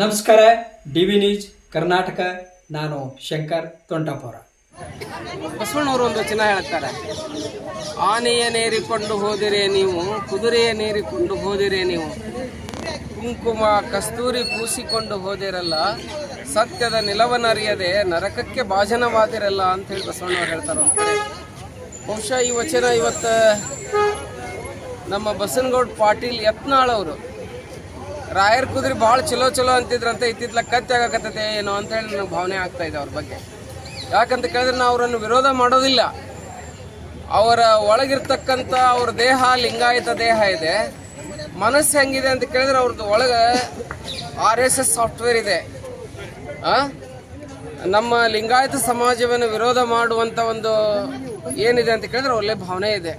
ನಮಸ್ಕಾರ D V news, Karnataka. ನಾನು ಶಂಕರ್ ತೊಂಟಾಪುರ. ಬಸವಣ್ಣವರು ಒಂದು ವಚನ ಹೇಳ್ತಾರೆ. ಆನೆಯ ನೇರಿಕೊಂಡು ಹೋದಿರೆ ನೀವು, ಕುದುರೆಯ ನೇರಿಕೊಂಡು ಹೋದಿರೆ ನೀವು, ಕುಂಕುಮ, ಕಸ್ತೂರಿ ಪೂಸಿಕೊಂಡು ಹೋದಿರಲ್ಲ, ಸತ್ಯದ ನಿಲವನರಿಯದೆ ನರಕಕ್ಕೆ ಭಾಜನವಾದಿರಲ್ಲ ಅಂತ ಹೇಳಿ ಬಸವಣ್ಣವ್ರು ಹೇಳ್ತಾರೆ ಬಹುಶಃ ಈ ವಚನ ಇವತ್ತು ನಮ್ಮ ಬಸನಗೌಡ ಪಾಟೀಲ್ ಯತ್ನಾಳ್ ಅವರು ರಾಯರ್ ಕುದುರೆ ಭಾಳ ಚಲೋ ಚಲೋ ಅಂತಿದ್ರಂತೆ ಇತ್ತಿತ್ಲ ಕತ್ತಿ ಆಗಕತ್ತೈತೆ ಏನೋ ಅಂತ ಹೇಳಿ ನನಗೆ ಭಾವನೆ ಆಗ್ತಾ ಇದೆ ಅವ್ರ ಬಗ್ಗೆ. ಯಾಕಂತ ಕೇಳಿದ್ರೆ ನಾವು ಅವರನ್ನು ವಿರೋಧ ಮಾಡೋದಿಲ್ಲ. ಅವರ ಒಳಗಿರ್ತಕ್ಕಂಥ ಅವ್ರ ದೇಹ, ಲಿಂಗಾಯತ ದೇಹ ಇದೆ. ಮನಸ್ಸು ಹೆಂಗಿದೆ ಅಂತ ಕೇಳಿದ್ರೆ ಅವ್ರದ್ದು ಒಳಗೆ ಆರ್ ಎಸ್ ಎಸ್ ಸಾಫ್ಟ್ವೇರ್ ಇದೆ? ನಮ್ಮ ಲಿಂಗಾಯತ ಸಮಾಜವನ್ನು ವಿರೋಧ ಮಾಡುವಂಥ ಒಂದು ಏನಿದೆ ಅಂತ ಕೇಳಿದ್ರೆ ಒಳ್ಳೆ ಭಾವನೆ ಇದೆ.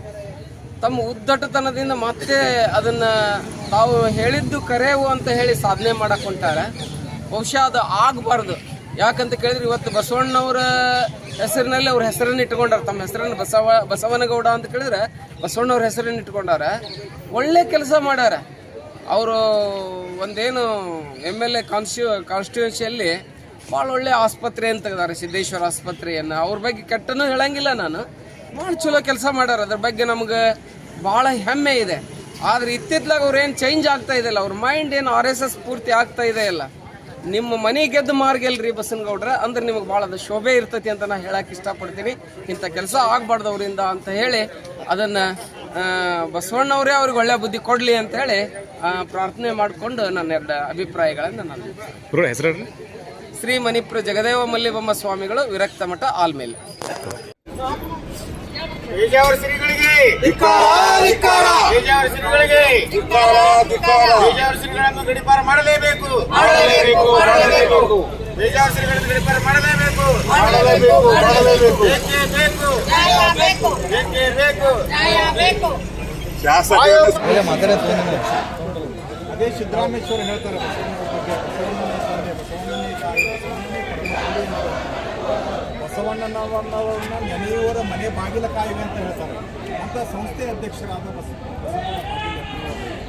ತಮ್ಮ ಉದ್ದಟತನದಿಂದ ಮತ್ತೆ ಅದನ್ನ ತಾವು ಹೇಳಿದ್ದು ಕರೆವು ಅಂತ ಹೇಳಿ ಸಾಧನೆ ಮಾಡಕ್ ಹೊಂಟಾರ. ಬಹುಶಃ ಅದು ಆಗಬಾರ್ದು. ಯಾಕಂತ ಕೇಳಿದ್ರೆ ಇವತ್ತು ಬಸವಣ್ಣವರ ಹೆಸರಿನಲ್ಲಿ ಅವ್ರ ಹೆಸರನ್ನು ಇಟ್ಕೊಂಡಾರ. ತಮ್ಮ ಹೆಸರನ್ನು ಬಸವ, ಬಸವನಗೌಡ ಅಂತ ಕೇಳಿದ್ರೆ ಬಸವಣ್ಣವ್ರ ಹೆಸರನ್ನು ಇಟ್ಕೊಂಡಾರ. ಒಳ್ಳೆ ಕೆಲಸ ಮಾಡ್ಯಾರ. ಅವರು ಒಂದೇನು ಎಂ ಎಲ್ ಎ ಕಾನ್ಸ್ಟ್ಯೂ ಕಾನ್ಸ್ಟಿಟ್ಯೂನ್ಸಿಯಲ್ಲಿ ಭಾಳ ಒಳ್ಳೆ ಆಸ್ಪತ್ರೆ ಅಂತ ಸಿದ್ದೇಶ್ವರ ಆಸ್ಪತ್ರೆಯನ್ನು. ಅವ್ರ ಬಗ್ಗೆ ಕೆಟ್ಟನೂ ಹೇಳಂಗಿಲ್ಲ ನಾನು. ಭಾಳ ಚಲೋ ಕೆಲಸ ಮಾಡ್ಯಾರ. ಅದ್ರ ಬಗ್ಗೆ ನಮ್ಗೆ ಭಾಳ ಹೆಮ್ಮೆ ಇದೆ. ಆದ್ರೆ ಇತ್ತಿತ್ಲಾಗ ಅವ್ರೇನು ಏನು ಚೇಂಜ್ ಆಗ್ತಾ ಇದೆಯಲ್ಲ ಅವ್ರ ಮೈಂಡ್ ಏನು ಆರ್ ಎಸ್ ಎಸ್ ಪೂರ್ತಿ ಆಗ್ತಾ ಇದೆ ಅಲ್ಲ ನಿಮ್ಮ ಮನೆ ಗೆದ್ದು ಮಾರ್ಗೆಲ್ರಿ ಬಸನಗೌಡ್ರ? ಅಂದ್ರೆ ನಿಮಗೆ ಭಾಳ ಅದು ಶೋಭೆ ಇರ್ತೈತಿ ಅಂತ ನಾ ಹೇಳಕ್ಕೆ ಇಷ್ಟಪಡ್ತೀನಿ. ಇಂಥ ಕೆಲಸ ಆಗ್ಬಾರ್ದು ಅವರಿಂದ ಅಂತ ಹೇಳಿ ಅದನ್ನು ಬಸವಣ್ಣವರೇ ಅವ್ರಿಗೆ ಒಳ್ಳೆ ಬುದ್ಧಿ ಕೊಡಲಿ ಅಂತ ಹೇಳಿ ಪ್ರಾರ್ಥನೆ ಮಾಡಿಕೊಂಡು ನನ್ನ ಎರಡು ಅಭಿಪ್ರಾಯಗಳನ್ನು ನಾನು ಹೆಸರು ಶ್ರೀ ಮಣಿಪುರ ಜಗದೇವ ಮಲ್ಲಿಬೊಮ್ಮ ಸ್ವಾಮಿಗಳು ವಿರಕ್ತ ಮಠ ಆಲ್ಮೇಲೆ. ಬೇಜಾವರ ಶ್ರೀಗಳಿಗೆ ಬೇಜಾವರ ಶ್ರೀಗಳಿಗೆ ಬೇಜಾವರ ಶ್ರೀಗಳನ್ನು ಗಡಿಪಾರ ಮಾಡಲೇಬೇಕು. ಮಾಡಲೇಬೇಕು ಬೇಜಾವರ ಶ್ರೀಗಳನ್ನು ಗಡಿಪಾರ ಮಾಡಲೇಬೇಕು. ಮಾಡಲೇಬೇಕು ಮಾಡಲೇಬೇಕು. ಬೇಕೇ? ಬೇಕು. ಬೇಕೇ? ಬೇಕು. ಅದೇ ಸಿದ್ದರಾಮೇಶ್ವರ ಹೇಳ್ತಾರೆ ಬಸವಣ್ಣನ ತಾಯಿ ಬಸವಣ್ಣನ ಬಸವಣ್ಣನವರನ್ನ ನೆನೆಯುವರ ಮನೆ ಬಾಗಿಲ ಕಾಯಿವೆ ಅಂತ ಹೇಳ್ತಾರೆ. ಅಂತ ಸಂಸ್ಥೆ ಅಧ್ಯಕ್ಷರಾದ ಬಸ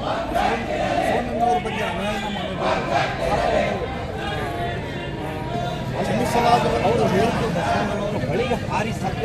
ಬಸವಣ್ಣನವರ ಬಗ್ಗೆ ಅನಾಯನ ಮಾಡೋದು. ಕ್ಷಮಿಸಲಾದ ಅವರು ಹೇಳಿದ್ರು ಬಸವಣ್ಣನವರು ಬಳಿಗೆ ಹಾರಿ ಸತ್ತ